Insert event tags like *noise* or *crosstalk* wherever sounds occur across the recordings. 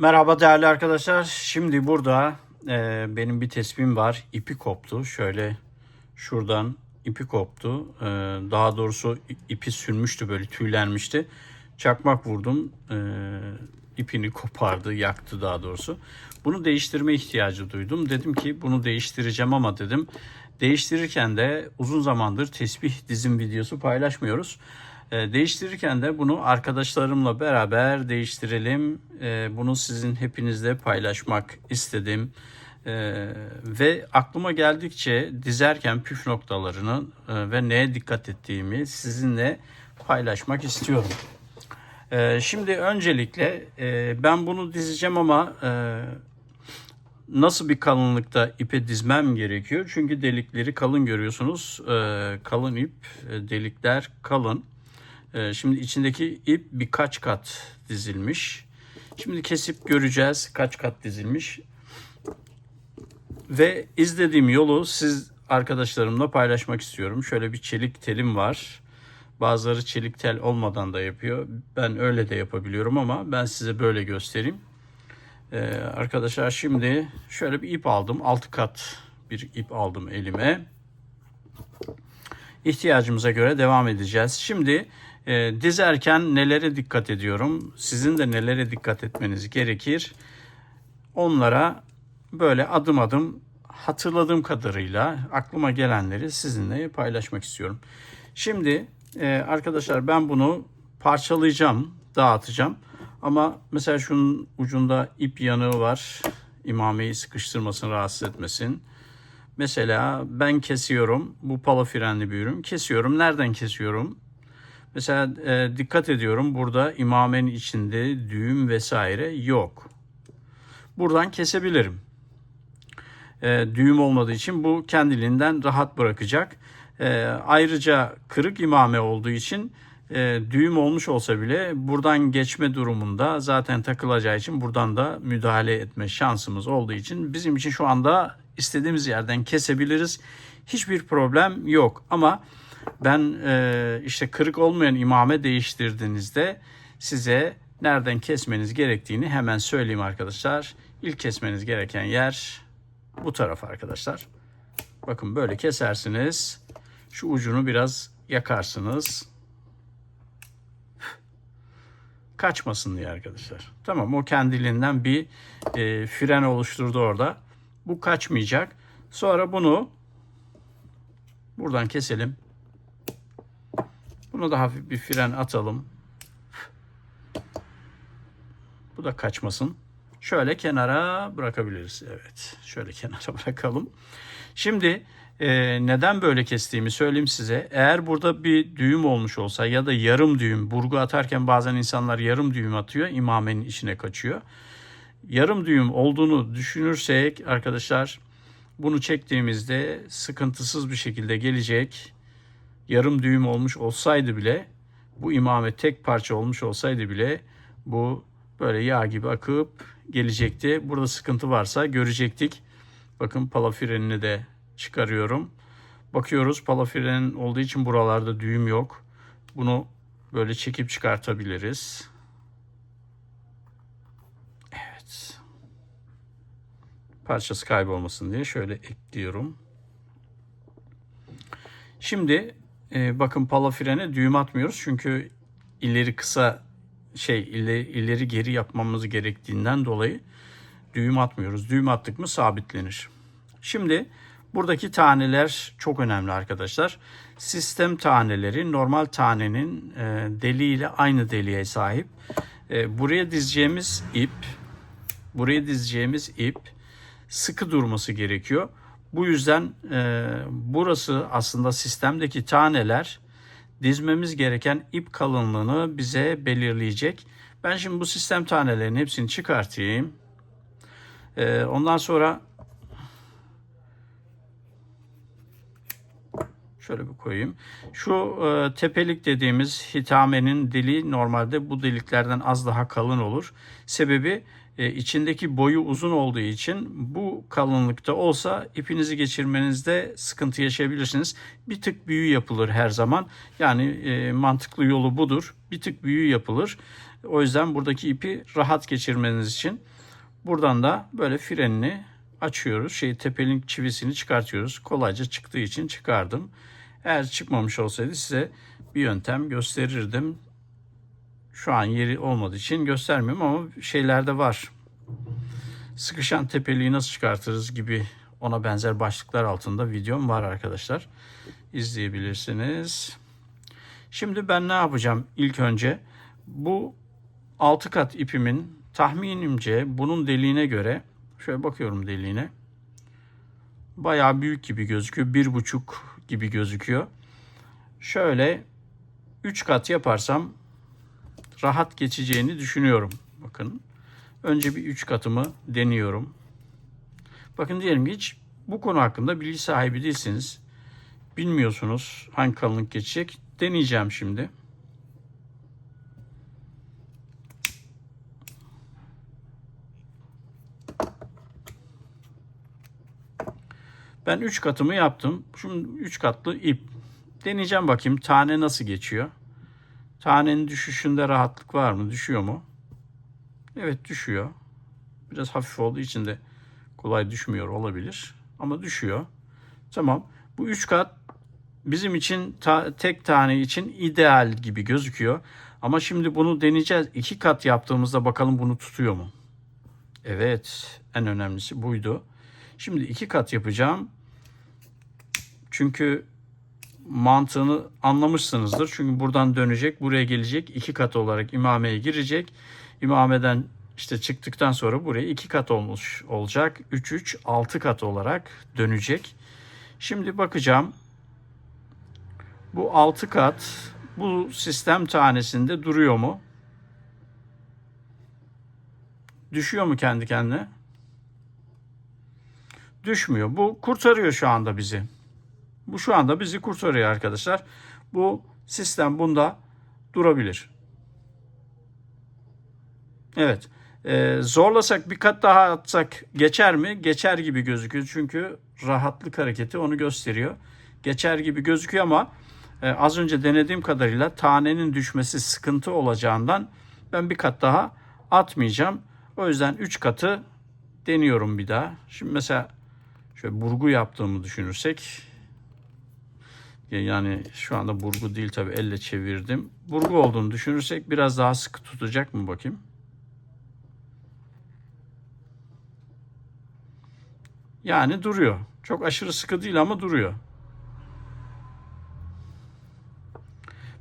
Merhaba değerli arkadaşlar. Şimdi burada e, benim bir tespihim var. İpi koptu. Şöyle şuradan ipi koptu. E, daha doğrusu ipi sürmüştü böyle tüylenmişti. Çakmak vurdum. E, ipini kopardı, yaktı daha doğrusu. Bunu değiştirme ihtiyacı duydum. Dedim ki bunu değiştireceğim ama dedim. Değiştirirken de uzun zamandır tesbih dizim videosu paylaşmıyoruz. E, değiştirirken de bunu arkadaşlarımla beraber değiştirelim. E, bunu sizin hepinizle paylaşmak istedim. E, ve aklıma geldikçe dizerken püf noktalarını e, ve neye dikkat ettiğimi sizinle paylaşmak istiyorum. Şimdi öncelikle e, ben bunu dizeceğim ama e, nasıl bir kalınlıkta ipe dizmem gerekiyor? Çünkü delikleri kalın görüyorsunuz. Kalın ip, delikler kalın. Ee, Şimdi içindeki ip birkaç kat dizilmiş. Şimdi kesip göreceğiz kaç kat dizilmiş. Ve izlediğim yolu siz arkadaşlarımla paylaşmak istiyorum. Şöyle bir çelik telim var. Bazıları çelik tel olmadan da yapıyor. Ben öyle de yapabiliyorum ama ben size böyle göstereyim. Ee, arkadaşlar şimdi şöyle bir ip aldım. 6 kat bir ip aldım elime. İhtiyacımıza göre devam edeceğiz. Şimdi e, dizerken nelere dikkat ediyorum? Sizin de nelere dikkat etmeniz gerekir? Onlara böyle adım adım hatırladığım kadarıyla aklıma gelenleri sizinle paylaşmak istiyorum. Şimdi e, arkadaşlar ben bunu parçalayacağım, dağıtacağım. Ama mesela şunun ucunda ip yanığı var. İmameyi sıkıştırmasın, rahatsız etmesin. Mesela ben kesiyorum. Bu pala frenli bir ürün. Kesiyorum. Nereden kesiyorum? Mesela e, dikkat ediyorum. Burada imamenin içinde düğüm vesaire yok. Buradan kesebilirim. E, düğüm olmadığı için bu kendiliğinden rahat bırakacak. E, ayrıca kırık imame olduğu için e, düğüm olmuş olsa bile buradan geçme durumunda zaten takılacağı için buradan da müdahale etme şansımız olduğu için bizim için şu anda istediğimiz yerden kesebiliriz. Hiçbir problem yok ama ben e, işte kırık olmayan imame değiştirdiğinizde size nereden kesmeniz gerektiğini hemen söyleyeyim arkadaşlar. İlk kesmeniz gereken yer bu taraf arkadaşlar. Bakın böyle kesersiniz. Şu ucunu biraz yakarsınız. Kaçmasın diye arkadaşlar. Tamam o kendiliğinden bir e, fren oluşturdu orada. Bu kaçmayacak. Sonra bunu buradan keselim. Bunu da hafif bir fren atalım. Bu da kaçmasın. Şöyle kenara bırakabiliriz. Evet. Şöyle *laughs* kenara bırakalım. Şimdi e, neden böyle kestiğimi söyleyeyim size. Eğer burada bir düğüm olmuş olsa ya da yarım düğüm, burgu atarken bazen insanlar yarım düğüm atıyor, imamenin içine kaçıyor. Yarım düğüm olduğunu düşünürsek arkadaşlar bunu çektiğimizde sıkıntısız bir şekilde gelecek. Yarım düğüm olmuş olsaydı bile bu imame tek parça olmuş olsaydı bile bu böyle yağ gibi akıp gelecekti. Burada sıkıntı varsa görecektik. Bakın pala frenini de çıkarıyorum. Bakıyoruz pala frenin olduğu için buralarda düğüm yok. Bunu böyle çekip çıkartabiliriz. Evet. Parçası kaybolmasın diye şöyle ekliyorum. Şimdi e, bakın pala frene düğüm atmıyoruz çünkü ileri kısa şey ileri, ileri geri yapmamız gerektiğinden dolayı düğüm atmıyoruz. Düğüm attık mı sabitlenir. Şimdi buradaki taneler çok önemli arkadaşlar. Sistem taneleri normal tanenin e, deliğiyle aynı deliğe sahip. E, buraya dizeceğimiz ip, buraya dizeceğimiz ip sıkı durması gerekiyor. Bu yüzden e, burası aslında sistemdeki taneler dizmemiz gereken ip kalınlığını bize belirleyecek. Ben şimdi bu sistem tanelerinin hepsini çıkartayım. E, ondan sonra şöyle bir koyayım. Şu e, tepelik dediğimiz hitamenin dili normalde bu deliklerden az daha kalın olur. Sebebi e, içindeki boyu uzun olduğu için bu kalınlıkta olsa ipinizi geçirmenizde sıkıntı yaşayabilirsiniz. Bir tık büyü yapılır her zaman. Yani e, mantıklı yolu budur. Bir tık büyü yapılır. O yüzden buradaki ipi rahat geçirmeniz için buradan da böyle frenini açıyoruz. Şey tepenin çivisini çıkartıyoruz. Kolayca çıktığı için çıkardım. Eğer çıkmamış olsaydı size bir yöntem gösterirdim. Şu an yeri olmadığı için göstermiyorum ama şeylerde var. Sıkışan tepeliği nasıl çıkartırız gibi ona benzer başlıklar altında videom var arkadaşlar. İzleyebilirsiniz. Şimdi ben ne yapacağım ilk önce? Bu 6 kat ipimin tahminimce bunun deliğine göre şöyle bakıyorum deliğine. Bayağı büyük gibi gözüküyor. Bir buçuk gibi gözüküyor. Şöyle 3 kat yaparsam rahat geçeceğini düşünüyorum. Bakın. Önce bir 3 katımı deniyorum. Bakın diyelim ki hiç bu konu hakkında bilgi sahibi değilsiniz. Bilmiyorsunuz hangi kalınlık geçecek. Deneyeceğim şimdi. Ben 3 katımı yaptım. Şimdi 3 katlı ip. Deneyeceğim bakayım tane nasıl geçiyor. Tanenin düşüşünde rahatlık var mı? Düşüyor mu? Evet düşüyor. Biraz hafif olduğu için de kolay düşmüyor olabilir. Ama düşüyor. Tamam. Bu 3 kat bizim için ta- tek tane için ideal gibi gözüküyor. Ama şimdi bunu deneyeceğiz. İki kat yaptığımızda bakalım bunu tutuyor mu? Evet. En önemlisi buydu. Şimdi iki kat yapacağım. Çünkü mantığını anlamışsınızdır. Çünkü buradan dönecek, buraya gelecek. iki kat olarak imameye girecek. İmameden işte çıktıktan sonra buraya iki kat olmuş olacak. 3 3 6 kat olarak dönecek. Şimdi bakacağım. Bu 6 kat bu sistem tanesinde duruyor mu? Düşüyor mu kendi kendine? Düşmüyor. Bu kurtarıyor şu anda bizi. Bu şu anda bizi kurtarıyor arkadaşlar. Bu sistem bunda durabilir. Evet. Ee, zorlasak bir kat daha atsak geçer mi? Geçer gibi gözüküyor. Çünkü rahatlık hareketi onu gösteriyor. Geçer gibi gözüküyor ama e, az önce denediğim kadarıyla tanenin düşmesi sıkıntı olacağından ben bir kat daha atmayacağım. O yüzden 3 katı deniyorum bir daha. Şimdi mesela şöyle burgu yaptığımı düşünürsek yani şu anda burgu değil tabi elle çevirdim. Burgu olduğunu düşünürsek biraz daha sıkı tutacak mı bakayım. Yani duruyor. Çok aşırı sıkı değil ama duruyor.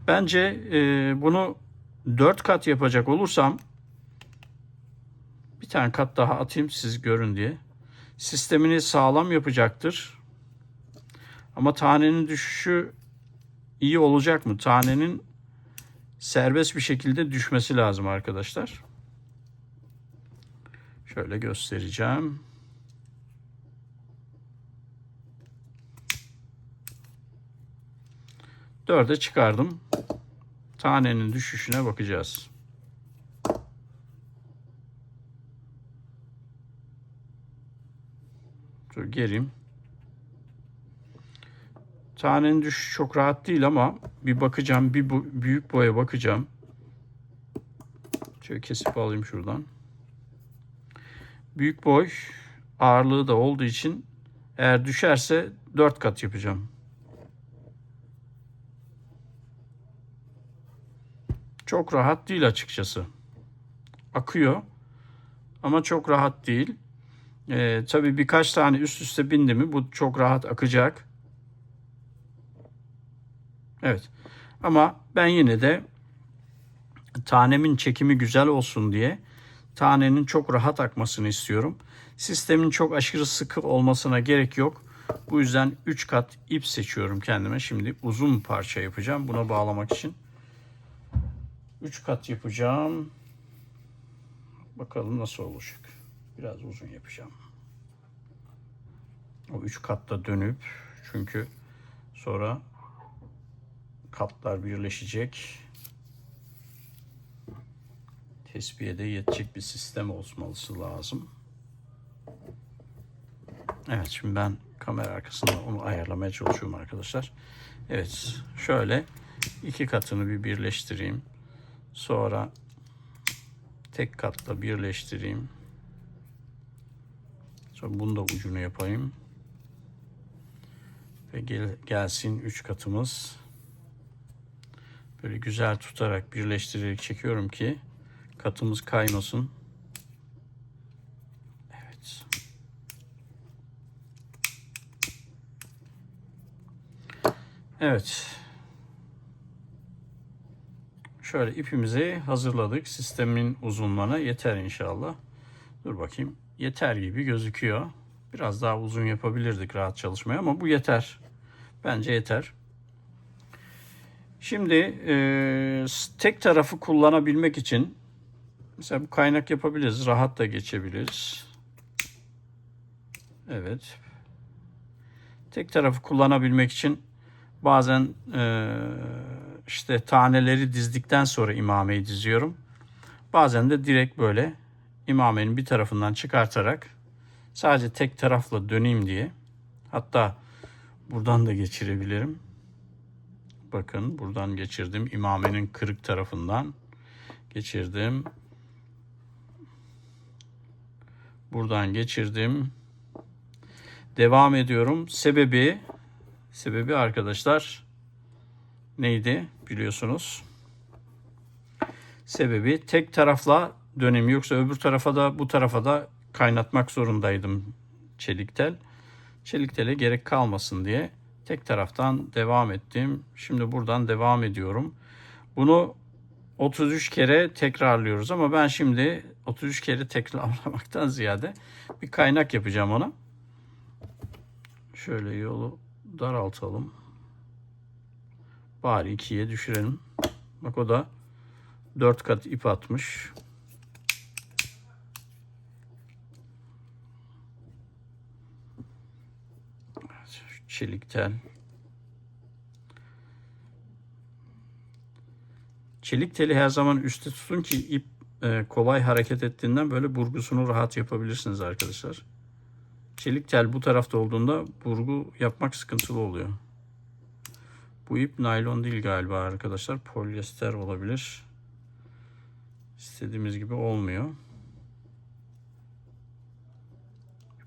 Bence e, bunu 4 kat yapacak olursam bir tane kat daha atayım siz görün diye. Sistemini sağlam yapacaktır. Ama tanenin düşüşü iyi olacak mı? Tanenin serbest bir şekilde düşmesi lazım arkadaşlar. Şöyle göstereceğim. Dörde çıkardım. Tanenin düşüşüne bakacağız. Dur geleyim. Tanenin düşüşü çok rahat değil ama bir bakacağım. Bir bu, büyük boya bakacağım. Şöyle kesip alayım şuradan. Büyük boy ağırlığı da olduğu için eğer düşerse 4 kat yapacağım. Çok rahat değil açıkçası. Akıyor ama çok rahat değil. Ee, tabii birkaç tane üst üste bindi mi bu çok rahat akacak. Evet. Ama ben yine de tanemin çekimi güzel olsun diye tanenin çok rahat akmasını istiyorum. Sistemin çok aşırı sıkı olmasına gerek yok. Bu yüzden 3 kat ip seçiyorum kendime. Şimdi uzun parça yapacağım buna bağlamak için. 3 kat yapacağım. Bakalım nasıl olacak. Biraz uzun yapacağım. O 3 katta dönüp çünkü sonra katlar birleşecek. Tespihe de yetecek bir sistem olması lazım. Evet şimdi ben kamera arkasında onu ayarlamaya çalışıyorum arkadaşlar. Evet şöyle iki katını bir birleştireyim. Sonra tek katla birleştireyim. Sonra bunu da ucunu yapayım. Ve gel, gelsin üç katımız. Böyle güzel tutarak birleştirerek çekiyorum ki katımız kaymasın. Evet. Evet. Şöyle ipimizi hazırladık. Sistemin uzunluğuna yeter inşallah. Dur bakayım. Yeter gibi gözüküyor. Biraz daha uzun yapabilirdik rahat çalışmaya ama bu yeter. Bence yeter. Şimdi e, tek tarafı kullanabilmek için mesela bu kaynak yapabiliriz. Rahat da geçebiliriz. Evet. Tek tarafı kullanabilmek için bazen e, işte taneleri dizdikten sonra imameyi diziyorum. Bazen de direkt böyle imamenin bir tarafından çıkartarak sadece tek tarafla döneyim diye. Hatta buradan da geçirebilirim. Bakın buradan geçirdim. İmamenin kırık tarafından geçirdim. Buradan geçirdim. Devam ediyorum. Sebebi sebebi arkadaşlar neydi biliyorsunuz. Sebebi tek tarafla dönemi yoksa öbür tarafa da bu tarafa da kaynatmak zorundaydım çelik tel. Çelik tele gerek kalmasın diye tek taraftan devam ettim. Şimdi buradan devam ediyorum. Bunu 33 kere tekrarlıyoruz ama ben şimdi 33 kere tekrarlamaktan ziyade bir kaynak yapacağım ona. Şöyle yolu daraltalım. Bari ikiye düşürelim. Bak o da 4 kat ip atmış. Çelik tel. Çelik teli her zaman üstte tutun ki ip e, kolay hareket ettiğinden böyle burgusunu rahat yapabilirsiniz arkadaşlar. Çelik tel bu tarafta olduğunda burgu yapmak sıkıntılı oluyor. Bu ip naylon değil galiba arkadaşlar. Polyester olabilir. İstediğimiz gibi olmuyor.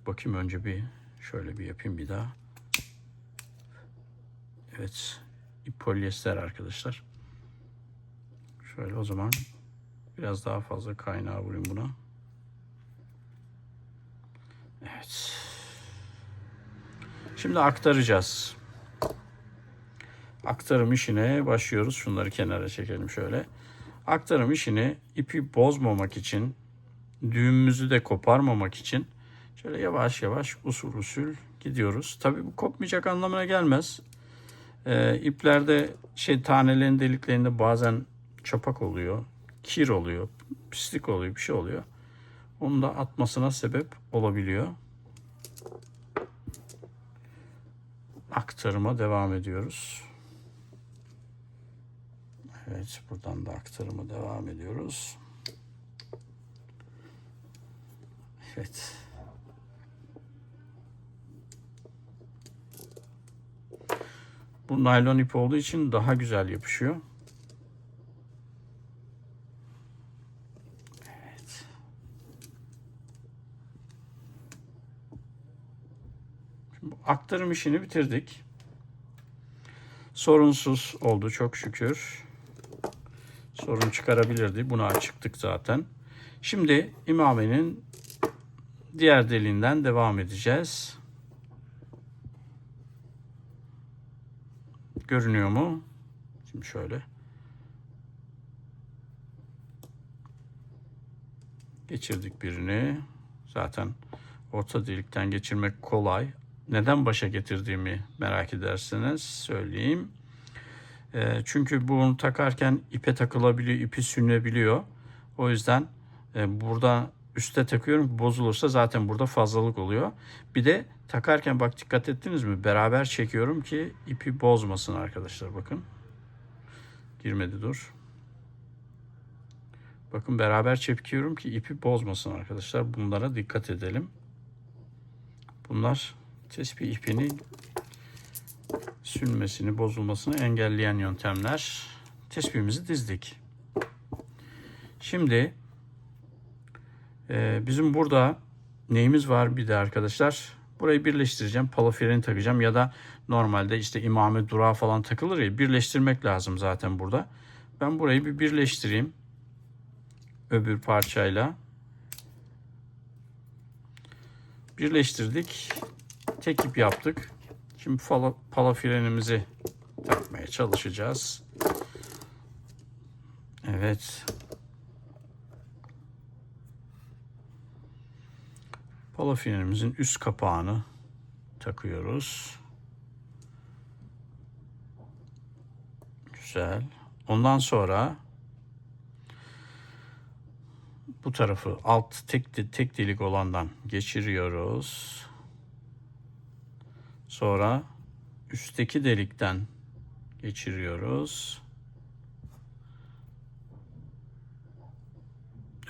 Bakayım önce bir şöyle bir yapayım bir daha. Evet. İp polyester arkadaşlar. Şöyle o zaman biraz daha fazla kaynağı vurayım buna. Evet. Şimdi aktaracağız. Aktarım işine başlıyoruz. Şunları kenara çekelim şöyle. Aktarım işini ipi bozmamak için, düğümümüzü de koparmamak için şöyle yavaş yavaş usul usul gidiyoruz. Tabii bu kopmayacak anlamına gelmez. Ee, iplerde şey tanelerin deliklerinde bazen çapak oluyor, kir oluyor, pislik oluyor, bir şey oluyor. Onu da atmasına sebep olabiliyor. Aktarıma devam ediyoruz. Evet, buradan da aktarıma devam ediyoruz. Evet. Bu naylon ip olduğu için daha güzel yapışıyor. Evet. Şimdi aktarım işini bitirdik. Sorunsuz oldu çok şükür. Sorun çıkarabilirdi. Buna açıktık zaten. Şimdi imamenin diğer deliğinden devam edeceğiz. Görünüyor mu? Şimdi şöyle. Geçirdik birini. Zaten orta delikten geçirmek kolay. Neden başa getirdiğimi merak ederseniz söyleyeyim. E, çünkü bunu takarken ipe takılabiliyor, ipi sünülebiliyor. O yüzden e, burada üste takıyorum. Bozulursa zaten burada fazlalık oluyor. Bir de takarken bak dikkat ettiniz mi? Beraber çekiyorum ki ipi bozmasın arkadaşlar bakın. Girmedi dur. Bakın beraber çekiyorum ki ipi bozmasın arkadaşlar. Bunlara dikkat edelim. Bunlar tespih ipini sünmesini, bozulmasını engelleyen yöntemler. Tespihimizi dizdik. Şimdi Ee, bizim burada neyimiz var bir de arkadaşlar? Burayı birleştireceğim. Pala freni takacağım ya da normalde işte imame durağı falan takılır ya birleştirmek lazım zaten burada. Ben burayı bir birleştireyim. Öbür parçayla. Birleştirdik. Tek ip yaptık. Şimdi pala, pala frenimizi takmaya çalışacağız. Evet. Pala frenimizin üst kapağını takıyoruz. Güzel. Ondan sonra bu tarafı alt tek tek delik olandan geçiriyoruz. Sonra üstteki delikten geçiriyoruz.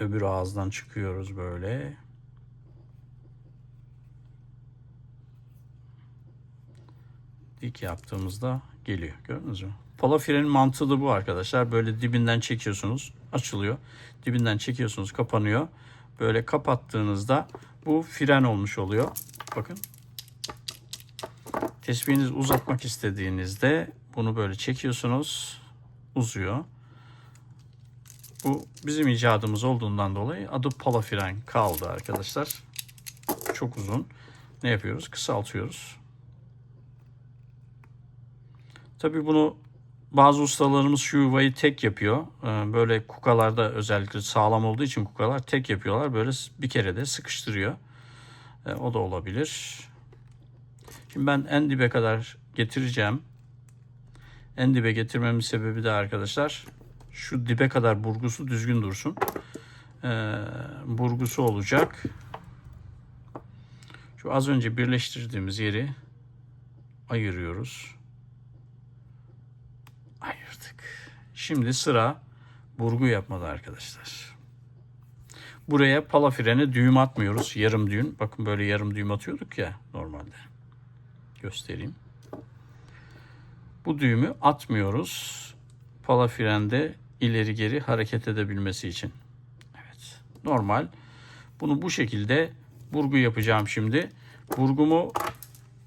Öbür ağızdan çıkıyoruz böyle. Dik yaptığımızda geliyor. Gördünüz mü? Pala frenin mantığı da bu arkadaşlar. Böyle dibinden çekiyorsunuz. Açılıyor. Dibinden çekiyorsunuz. Kapanıyor. Böyle kapattığınızda bu fren olmuş oluyor. Bakın. Tesbihinizi uzatmak istediğinizde bunu böyle çekiyorsunuz. Uzuyor. Bu bizim icadımız olduğundan dolayı adı pala fren kaldı arkadaşlar. Çok uzun. Ne yapıyoruz? Kısaltıyoruz. Tabii bunu bazı ustalarımız şu yuvayı tek yapıyor. Ee, Böyle kukalarda özellikle sağlam olduğu için kukalar tek yapıyorlar. Böyle bir kere de sıkıştırıyor. Ee, O da olabilir. Şimdi ben en dibe kadar getireceğim. En dibe getirmemin sebebi de arkadaşlar şu dibe kadar burgusu düzgün dursun. Ee, burgusu olacak. Şu az önce birleştirdiğimiz yeri ayırıyoruz. Şimdi sıra burgu yapmada arkadaşlar. Buraya pala frene düğüm atmıyoruz. Yarım düğüm. Bakın böyle yarım düğüm atıyorduk ya normalde. Göstereyim. Bu düğümü atmıyoruz. Pala frende ileri geri hareket edebilmesi için. Evet. Normal. Bunu bu şekilde burgu yapacağım şimdi. Burgumu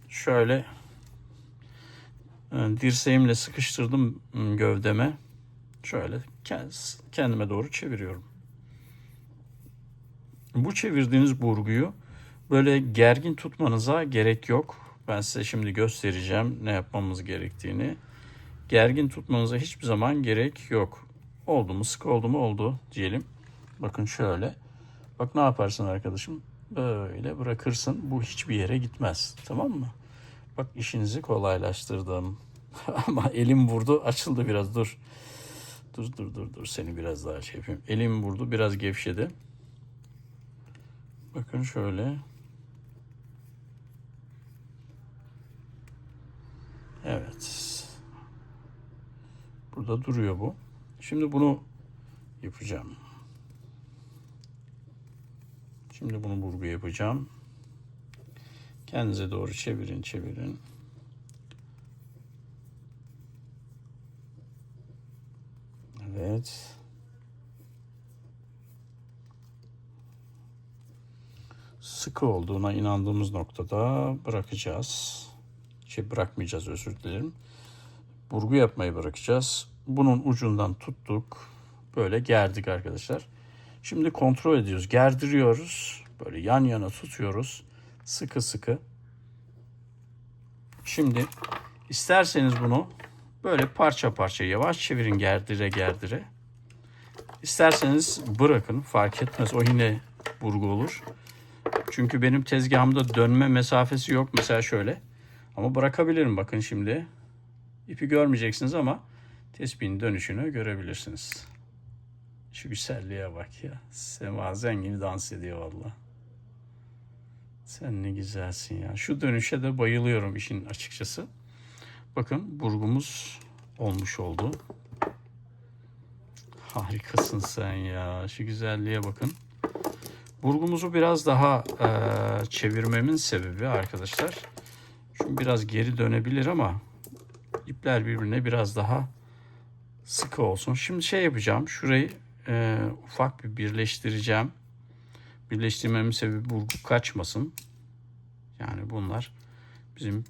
şöyle e, dirseğimle sıkıştırdım ım, gövdeme. Şöyle kend- kendime doğru çeviriyorum. Bu çevirdiğiniz burguyu böyle gergin tutmanıza gerek yok. Ben size şimdi göstereceğim ne yapmamız gerektiğini. Gergin tutmanıza hiçbir zaman gerek yok. Oldu mu sık oldu mu oldu diyelim. Bakın şöyle. Bak ne yaparsın arkadaşım? Böyle bırakırsın. Bu hiçbir yere gitmez. Tamam mı? Bak işinizi kolaylaştırdım. *laughs* Ama elim vurdu açıldı biraz dur. Dur dur dur dur seni biraz daha şey yapayım. Elim vurdu biraz gevşedi. Bakın şöyle. Evet. Burada duruyor bu. Şimdi bunu yapacağım. Şimdi bunu burgu yapacağım. Kendinize doğru çevirin, çevirin. Evet. Sıkı olduğuna inandığımız noktada bırakacağız. Şey bırakmayacağız özür dilerim. Burgu yapmayı bırakacağız. Bunun ucundan tuttuk. Böyle gerdik arkadaşlar. Şimdi kontrol ediyoruz. Gerdiriyoruz. Böyle yan yana tutuyoruz. Sıkı sıkı. Şimdi isterseniz bunu böyle parça parça yavaş çevirin gerdire gerdire. İsterseniz bırakın fark etmez. O yine burgu olur. Çünkü benim tezgahımda dönme mesafesi yok. Mesela şöyle. Ama bırakabilirim bakın şimdi. İpi görmeyeceksiniz ama tespihin dönüşünü görebilirsiniz. Şu güzelliğe bak ya. Sema zengini dans ediyor valla. Sen ne güzelsin ya. Şu dönüşe de bayılıyorum işin açıkçası. Bakın burgumuz olmuş oldu. Harikasın sen ya. Şu güzelliğe bakın. Burgumuzu biraz daha e, çevirmemin sebebi arkadaşlar. Çünkü biraz geri dönebilir ama ipler birbirine biraz daha sıkı olsun. Şimdi şey yapacağım. Şurayı e, ufak bir birleştireceğim. Birleştirmemin sebebi burgu kaçmasın. Yani bunlar bizim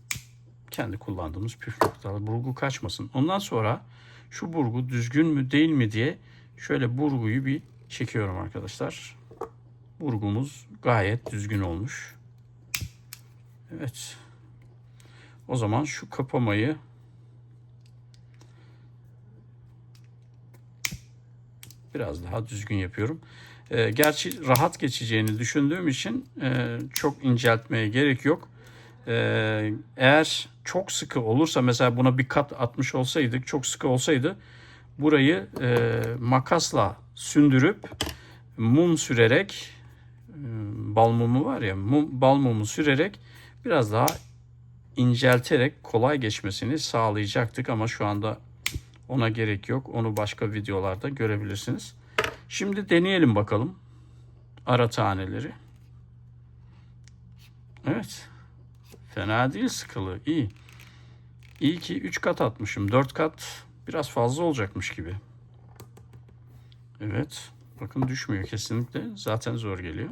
kendi kullandığımız püf noktalar. Burgu kaçmasın. Ondan sonra şu burgu düzgün mü değil mi diye şöyle burguyu bir çekiyorum arkadaşlar. Burgumuz gayet düzgün olmuş. Evet. O zaman şu kapamayı biraz daha düzgün yapıyorum. E, gerçi rahat geçeceğini düşündüğüm için e, çok inceltmeye gerek yok. E, eğer çok sıkı olursa mesela buna bir kat atmış olsaydık çok sıkı olsaydı burayı e, makasla sündürüp mum sürerek e, bal mumu var ya mum, bal mumu sürerek biraz daha incelterek kolay geçmesini sağlayacaktık ama şu anda ona gerek yok. Onu başka videolarda görebilirsiniz. Şimdi deneyelim bakalım. Ara taneleri. Evet. Fena değil sıkılı. İyi. İyi ki 3 kat atmışım. 4 kat biraz fazla olacakmış gibi. Evet. Bakın düşmüyor kesinlikle. Zaten zor geliyor.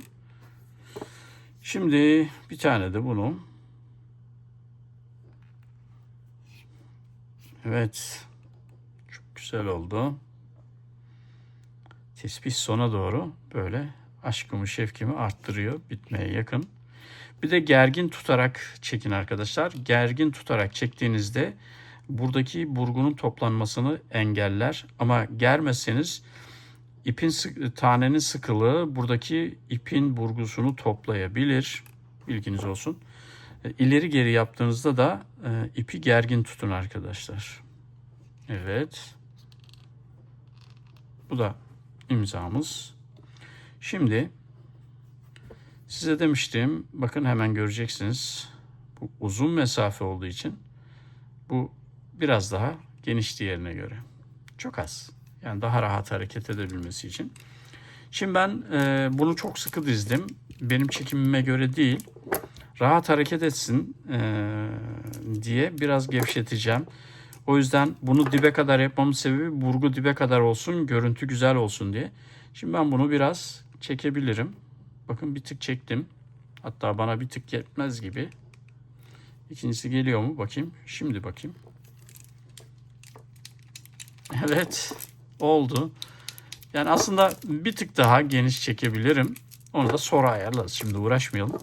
Şimdi bir tane de bunu. Evet. Çok güzel oldu. Tesbih sona doğru böyle aşkımı şefkimi arttırıyor. Bitmeye yakın. Bir de gergin tutarak çekin arkadaşlar. Gergin tutarak çektiğinizde buradaki burgunun toplanmasını engeller. Ama germezseniz ipin tanenin sıkılığı buradaki ipin burgusunu toplayabilir. Bilginiz olsun. E, İleri geri yaptığınızda da e, ipi gergin tutun arkadaşlar. Evet. Bu da imzamız. Şimdi size demiştim. Bakın hemen göreceksiniz. Bu uzun mesafe olduğu için bu biraz daha geniş diğerine göre. Çok az. Yani daha rahat hareket edebilmesi için. Şimdi ben e, bunu çok sıkı dizdim. Benim çekimime göre değil. Rahat hareket etsin e, diye biraz gevşeteceğim. O yüzden bunu dibe kadar yapmamın sebebi burgu dibe kadar olsun, görüntü güzel olsun diye. Şimdi ben bunu biraz çekebilirim. Bakın bir tık çektim. Hatta bana bir tık yetmez gibi. İkincisi geliyor mu? Bakayım. Şimdi bakayım. Evet. Oldu. Yani aslında bir tık daha geniş çekebilirim. Onu da sonra ayarlarız. Şimdi uğraşmayalım.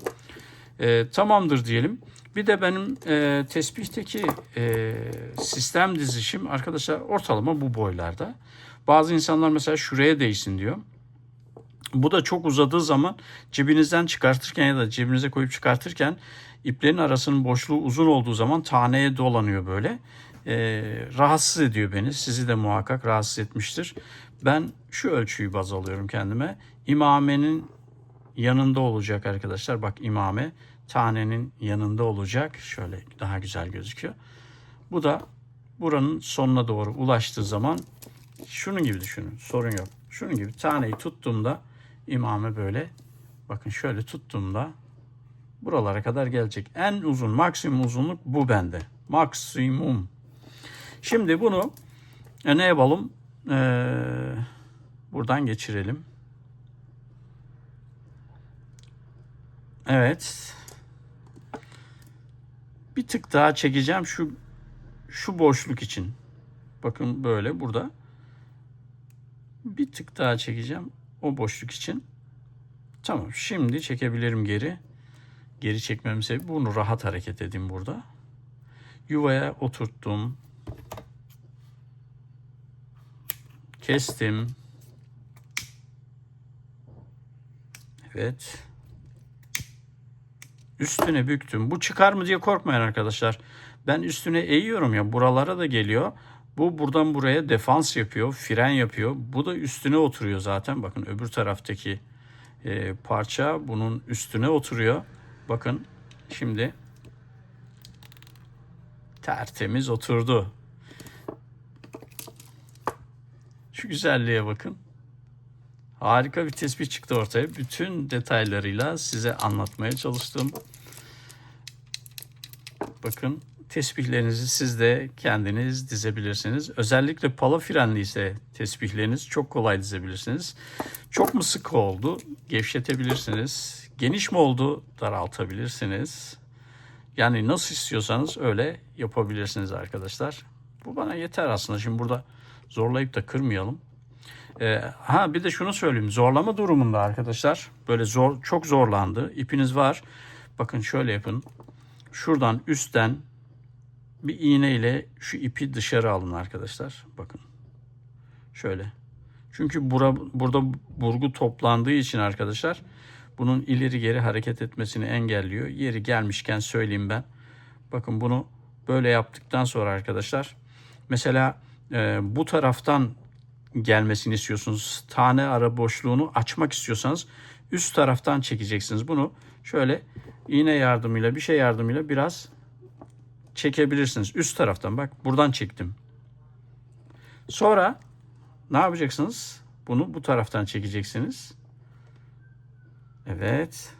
Ee, tamamdır diyelim. Bir de benim e, tesbihteki e, sistem dizişim arkadaşlar ortalama bu boylarda. Bazı insanlar mesela şuraya değsin diyor. Bu da çok uzadığı zaman cebinizden çıkartırken ya da cebinize koyup çıkartırken iplerin arasının boşluğu uzun olduğu zaman taneye dolanıyor böyle. E, rahatsız ediyor beni. Sizi de muhakkak rahatsız etmiştir. Ben şu ölçüyü baz alıyorum kendime. İmamenin yanında olacak arkadaşlar. Bak imame tanenin yanında olacak. Şöyle daha güzel gözüküyor. Bu da buranın sonuna doğru ulaştığı zaman şunun gibi düşünün. Sorun yok. Şunun gibi taneyi tuttuğumda imame böyle bakın şöyle tuttuğumda buralara kadar gelecek. En uzun maksimum uzunluk bu bende. Maksimum. Şimdi bunu e, ne yapalım? Ee, buradan geçirelim. Evet. Bir tık daha çekeceğim şu şu boşluk için. Bakın böyle burada. Bir tık daha çekeceğim o boşluk için. Tamam şimdi çekebilirim geri. Geri çekmem sebebi bunu rahat hareket edeyim burada. Yuvaya oturttum. Kestim. Evet. Üstüne büktüm. Bu çıkar mı diye korkmayın arkadaşlar. Ben üstüne eğiyorum ya buralara da geliyor. Bu buradan buraya defans yapıyor, fren yapıyor. Bu da üstüne oturuyor zaten. Bakın öbür taraftaki e, parça bunun üstüne oturuyor. Bakın şimdi tertemiz oturdu. Şu güzelliğe bakın. Harika bir tespih çıktı ortaya. Bütün detaylarıyla size anlatmaya çalıştım. Bakın tesbihlerinizi siz de kendiniz dizebilirsiniz. Özellikle pala frenli ise tesbihleriniz çok kolay dizebilirsiniz. Çok mu sıkı oldu? Gevşetebilirsiniz. Geniş mi oldu? Daraltabilirsiniz. Yani nasıl istiyorsanız öyle yapabilirsiniz arkadaşlar. Bu bana yeter aslında. Şimdi burada zorlayıp da kırmayalım. Ee, ha bir de şunu söyleyeyim. Zorlama durumunda arkadaşlar böyle zor çok zorlandı. İpiniz var. Bakın şöyle yapın. Şuradan üstten bir iğne ile şu ipi dışarı alın arkadaşlar. Bakın. Şöyle. Çünkü bura, burada burgu toplandığı için arkadaşlar bunun ileri geri hareket etmesini engelliyor. Yeri gelmişken söyleyeyim ben. Bakın bunu böyle yaptıktan sonra arkadaşlar mesela e, bu taraftan gelmesini istiyorsunuz. Tane ara boşluğunu açmak istiyorsanız üst taraftan çekeceksiniz. Bunu şöyle iğne yardımıyla bir şey yardımıyla biraz çekebilirsiniz. Üst taraftan bak buradan çektim. Sonra ne yapacaksınız? Bunu bu taraftan çekeceksiniz. Evet.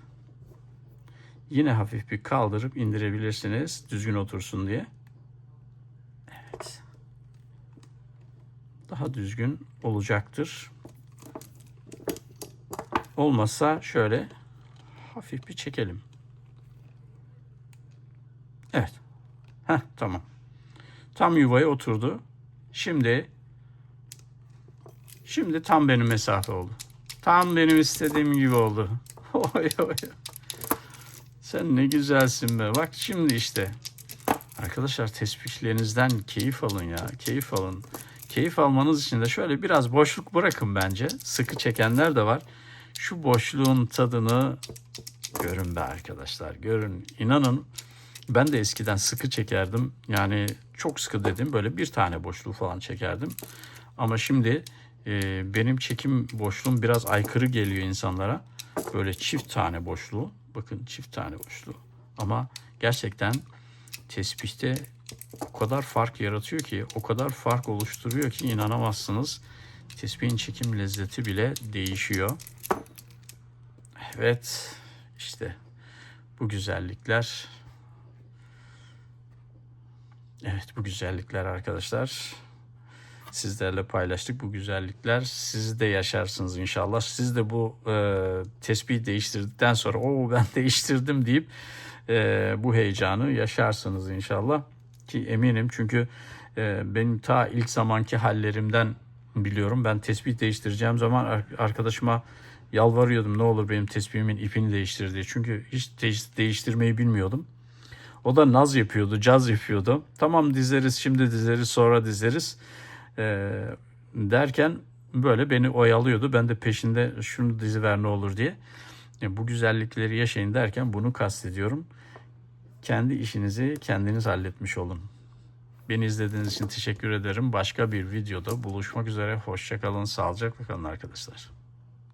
Yine hafif bir kaldırıp indirebilirsiniz düzgün otursun diye. Evet. Daha düzgün olacaktır. Olmazsa şöyle hafif bir çekelim. Evet. Heh, tamam. Tam yuvaya oturdu. Şimdi şimdi tam benim mesafe oldu. Tam benim istediğim gibi oldu. *laughs* Oy oy. Sen ne güzelsin be. Bak şimdi işte. Arkadaşlar tespihlerinizden keyif alın ya. Keyif alın. Keyif almanız için de şöyle biraz boşluk bırakın bence. Sıkı çekenler de var. Şu boşluğun tadını görün be arkadaşlar. Görün. İnanın ben de eskiden sıkı çekerdim. Yani çok sıkı dedim. Böyle bir tane boşluğu falan çekerdim. Ama şimdi e, benim çekim boşluğum biraz aykırı geliyor insanlara. Böyle çift tane boşluğu. Bakın çift tane boşluğu. Ama gerçekten tespihte o kadar fark yaratıyor ki, o kadar fark oluşturuyor ki inanamazsınız. Tespihin çekim lezzeti bile değişiyor. Evet, işte bu güzellikler. Evet, bu güzellikler arkadaşlar. Sizlerle paylaştık bu güzellikler. Siz de yaşarsınız inşallah. Siz de bu e, tespihi değiştirdikten sonra o ben *laughs* değiştirdim deyip e, bu heyecanı yaşarsınız inşallah. Ki eminim çünkü e, benim ta ilk zamanki hallerimden biliyorum. Ben tespih değiştireceğim zaman ar- arkadaşıma yalvarıyordum ne olur benim tespihimin ipini değiştir diye. Çünkü hiç değiş- değiştirmeyi bilmiyordum. O da naz yapıyordu, caz yapıyordu. Tamam dizeriz, şimdi dizeriz, sonra dizeriz e, derken böyle beni oyalıyordu. Ben de peşinde şunu dizi ver ne olur diye. E, bu güzellikleri yaşayın derken bunu kastediyorum. Kendi işinizi kendiniz halletmiş olun. Beni izlediğiniz için teşekkür ederim. Başka bir videoda buluşmak üzere. Hoşçakalın, sağlıcakla kalın arkadaşlar.